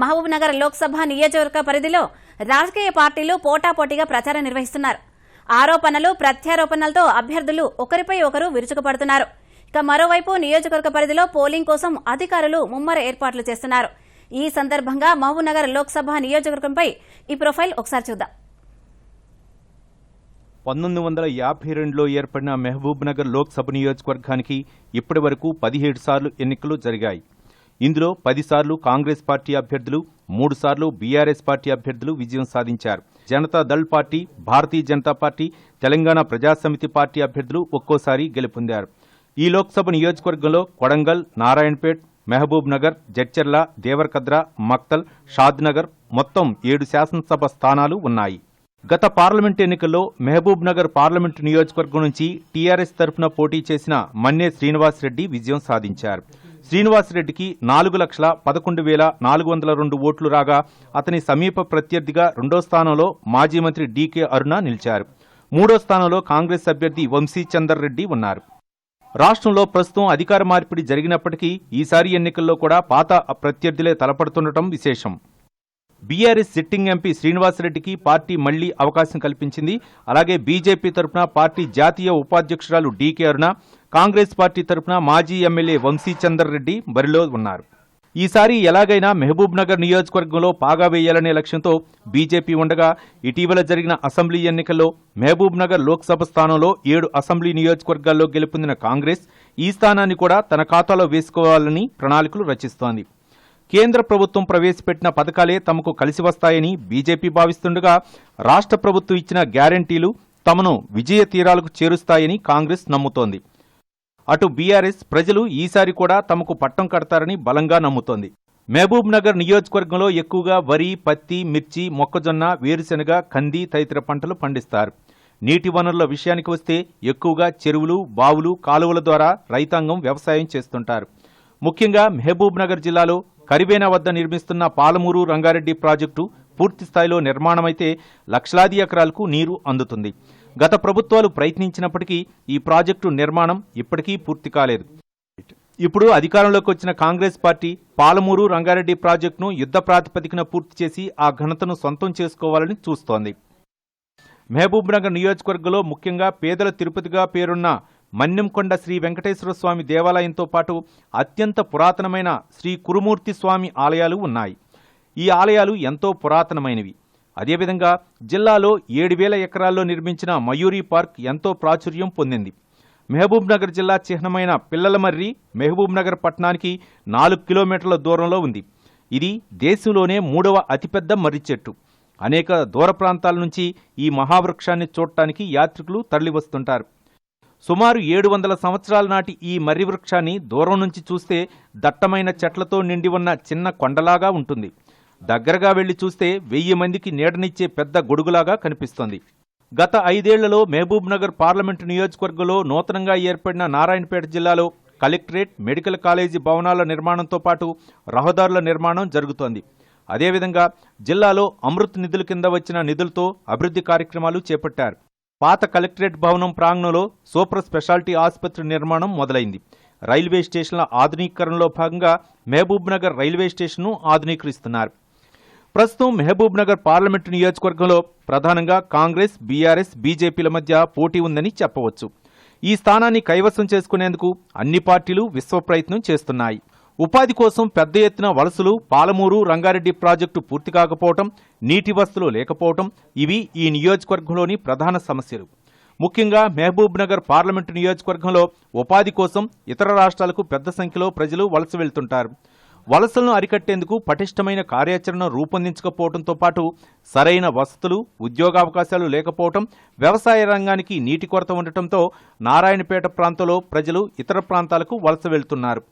మహబూబ్ నగర్ లోక్సభ నియోజకవర్గ పరిధిలో రాజకీయ పార్టీలు పోటాపోటీగా ప్రచారం నిర్వహిస్తున్నారు. ఆరోపణలు ప్రత్యారోపణలతో అభ్యర్థులు ఒకరిపై ఒకరు విరుచుకుపడుతున్నారు. ఇక మరోవైపు నియోజకవర్గ పరిధిలో పోలింగ్ కోసం అధికారులు ముమ్మర ఏర్పాట్లు చేస్తున్నారు. ఈ సందర్భంగా మహబూబ్ నగర్ లోక్సభ నియోజకవర్గంపై ఈ ప్రొఫైల్ ఒకసారి చూద్దాం. పంతొమ్మిది వందల యాభై రెండులో ఏర్పడిన మహబూబ్ నగర్ లోక్సభ నియోజకవర్గానికి ఇప్పటి వరకు పదిహేడు సార్లు ఎన్నికలు జరిగాయి. ఇందులో పదిసార్లు కాంగ్రెస్ పార్టీ అభ్యర్థులు మూడుసార్లు బీఆర్ఎస్ పార్టీ అభ్యర్థులు విజయం సాధించారు. Janata Dal party Bharatiya Janata party Telangana Praja Samithi party అభ్యర్థులు ఒక్కోసారి గెలుపొందారు. ఈ లోక్సభ నియోజకవర్గంలో కొడంగల్ నారాయణపేట్ మహబూబ్ నగర్ జడ్చర్ల దేవర్కద్ర మక్తల్ షాద్నగర్ మొత్తం ఏడు శాసనసభ స్థానాలు ఉన్నాయి. గత పార్లమెంట్ ఎన్నికల్లో మహబూబ్ నగర్ పార్లమెంటు నియోజకవర్గం నుంచి టీఆర్ఎస్ తరఫున పోటీ చేసిన మన్నే శ్రీనివాసరెడ్డి విజయం సాధించారు. శ్రీనివాసరెడ్డికి నాలుగు లక్షల పదకొండు వేల నాలుగు వందల రెండు ఓట్లు రాగా అతని సమీప ప్రత్యర్థిగా రెండో స్థానంలో మాజీ మంత్రి డీకే అరుణ నిలిచారు. మూడో స్థానంలో కాంగ్రెస్ అభ్యర్థి వంశీ చందర్ రెడ్డి ఉన్నారు. రాష్ట్రంలో ప్రస్తుతం అధికార మార్పిడి జరిగినప్పటికీ ఈసారి ఎన్నికల్లో కూడా పాత ప్రత్యర్థులే తలపడుతుండటం విశేషం. బీఆర్ఎస్ సిట్టింగ్ ఎంపీ శ్రీనివాసరెడ్డికి పార్టీ మళ్ళీ అవకాశం కల్పించింది. అలాగే బీజేపీ తరపున పార్టీ జాతీయ ఉపాధ్యక్షురాలు డీకే అరుణ కాంగ్రెస్ పార్టీ తరపున మాజీ ఎమ్మెల్యే వంశీచందర్ రెడ్డి బరిలో ఉన్నారు. ఈసారి ఎలాగైనా మహబూబ్ నగర్ నియోజకవర్గంలో పాగా వేయాలనే లక్ష్యంతో బీజేపీ ఉండగా ఇటీవల జరిగిన అసెంబ్లీ ఎన్నికల్లో మహబూబ్ నగర్ లోక్సభ స్థానంలో ఏడు అసెంబ్లీ నియోజకవర్గాల్లో గెలుపొందిన కాంగ్రెస్ ఈ స్థానాన్ని కూడా తన ఖాతాలో వేసుకోవాలని ప్రణాళికలు రచిస్తోంది. కేంద్ర ప్రభుత్వం ప్రవేశపెట్టిన పథకాలే తమకు కలిసి వస్తాయని బీజేపీ భావిస్తుండగా రాష్ట్ర ప్రభుత్వం ఇచ్చిన గ్యారంటీలు తమను విజయ తీరాలకు చేరుస్తాయని కాంగ్రెస్ నమ్ముతోంది. అటు బీఆర్ఎస్ ప్రజలు ఈసారి కూడా తమకు పట్టం కడతారని బలంగా నమ్ముతోంది. మహబూబ్ నగర్ నియోజకవర్గంలో ఎక్కువగా వరి పత్తి మిర్చి మొక్కజొన్న వేరుశెనగ కంది తదితర పంటలు పండిస్తారు. నీటి వనరుల విషయానికి వస్తే ఎక్కువగా చెరువులు బావులు కాలువల ద్వారా రైతాంగం వ్యవసాయం చేస్తుంటారు. ముఖ్యంగా మహబూబ్ నగర్ జిల్లాలో కరివేనా వద్ద నిర్మిస్తున్న పాలమూరు రంగారెడ్డి ప్రాజెక్టు పూర్తి స్థాయిలో నిర్మాణమైతే లక్షలాది ఎకరాలకు నీరు అందుతుంది. గత ప్రభుత్వాలు ప్రయత్నించినప్పటికీ ఈ ప్రాజెక్టు నిర్మాణం ఇప్పటికీ పూర్తి కాలేదు. ఇప్పుడు అధికారంలోకి వచ్చిన కాంగ్రెస్ పార్టీ పాలమూరు రంగారెడ్డి ప్రాజెక్టును యుద్ధ ప్రాతిపదికన పూర్తి చేసి ఆ ఘనతను సొంతం చేసుకోవాలని చూస్తోంది. మహబూబ్నగర్ నియోజకవర్గంలో ముఖ్యంగా పేదల తిరుపతిగా పేరున్న మన్యంకొండ శ్రీ వెంకటేశ్వర స్వామి దేవాలయంతో పాటు అత్యంత పురాతనమైన శ్రీ కురుమూర్తి స్వామి ఆలయాలు ఉన్నాయి. ఈ ఆలయాలు ఎంతో పురాతనమైనవి. అదేవిధంగా జిల్లాలో ఏడు వేల ఎకరాల్లో నిర్మించిన మయూరి పార్క్ ఎంతో ప్రాచుర్యం పొందింది. మహబూబ్నగర్ జిల్లా చిహ్నమైన పిల్లలమర్రి మహబూబ్నగర్ పట్టణానికి నాలుగు కిలోమీటర్ల దూరంలో ఉంది. ఇది దేశంలోనే మూడవ అతిపెద్ద మర్రి చెట్టు. అనేక దూర ప్రాంతాల నుంచి ఈ మహావృక్షాన్ని చూడటానికి యాత్రికులు తరలివస్తుంటారు. సుమారు ఏడు వందల సంవత్సరాల నాటి ఈ మర్రి వృక్షాన్ని దూరం నుంచి చూస్తే దట్టమైన చెట్లతో నిండి ఉన్న చిన్న కొండలాగా ఉంటుంది. దగ్గరగా వెళ్ళి చూస్తే వెయ్యి మందికి నీడనిచ్చే పెద్ద గొడుగులాగా కనిపిస్తోంది. గత ఐదేళ్ళలో మహబూబ్ నగర్ పార్లమెంటు నియోజకవర్గంలో నూతనంగా ఏర్పడిన నారాయణపేట జిల్లాలో కలెక్టరేట్ మెడికల్ కాలేజీ భవనాల నిర్మాణంతో పాటు రహదారుల నిర్మాణం జరుగుతోంది. అదేవిధంగా జిల్లాలో అమృత్ నిధుల కింద వచ్చిన నిధులతో అభివృద్ధి కార్యక్రమాలు చేపట్టారు. పాత కలెక్టరేట్ భవనం ప్రాంగణంలో సూపర్ స్పెషాలిటీ ఆసుపత్రి నిర్మాణం మొదలైంది. రైల్వే స్టేషన్ల ఆధునీకరణలో భాగంగా మహబూబ్ నగర్ రైల్వే స్టేషన్ను ఆధునీకరిస్తున్నారు. ప్రస్తుతం మహబూబ్ నగర్ పార్లమెంటు నియోజకవర్గంలో ప్రధానంగా కాంగ్రెస్ బీఆర్ఎస్ బీజేపీల మధ్య పోటీ ఉందని చెప్పవచ్చు. ఈ స్థానాన్ని కైవసం చేసుకునేందుకు అన్ని పార్టీలు విశ్వ ప్రయత్నం చేస్తున్నాయి. ఉపాధి కోసం పెద్ద ఎత్తున వలసలు పాలమూరు రంగారెడ్డి ప్రాజెక్టు పూర్తి కాకపోవటం నీటి వసతులు లేకపోవటం ఇవి ఈ నియోజకవర్గంలోని ప్రధాన సమస్యలు. ముఖ్యంగా మహబూబ్ నగర్ పార్లమెంటు నియోజకవర్గంలో ఉపాధి కోసం ఇతర రాష్ట్రాలకు పెద్ద సంఖ్యలో ప్రజలు వలస వెళ్తుంటారు. వలసలను అరికట్టేందుకు పటిష్టమైన కార్యాచరణ రూపొందించకపోవడంతో పాటు సరైన వసతులు ఉద్యోగావకాశాలు లేకపోవటం వ్యవసాయ రంగానికి నీటి కొరత ఉండటంతో నారాయణపేట ప్రాంతంలో ప్రజలు ఇతర ప్రాంతాలకు వలస వెళ్తున్నారు.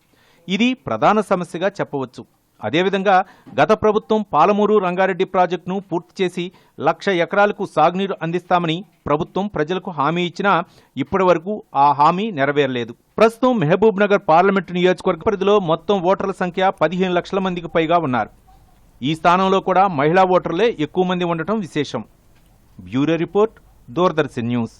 ఇది ప్రధాన సమస్యగా చెప్పవచ్చు. అదేవిధంగా గత ప్రభుత్వం పాలమూరు రంగారెడ్డి ప్రాజెక్టును పూర్తి చేసి లక్ష ఎకరాలకు సాగునీరు అందిస్తామని ప్రభుత్వం ప్రజలకు హామీ ఇచ్చినా ఇప్పటి వరకు ఆ హామీ నెరవేరలేదు. ప్రస్తుతం మహబూబ్ నగర్ పార్లమెంటు నియోజకవర్గ పరిధిలో మొత్తం ఓటర్ల సంఖ్య పదిహేను లక్షల మందికి పైగా ఉన్నారు. ఈ స్థానంలో కూడా మహిళా ఓటర్లే ఎక్కువ మంది ఉండటం విశేషం. Bureau report Doordarshan news.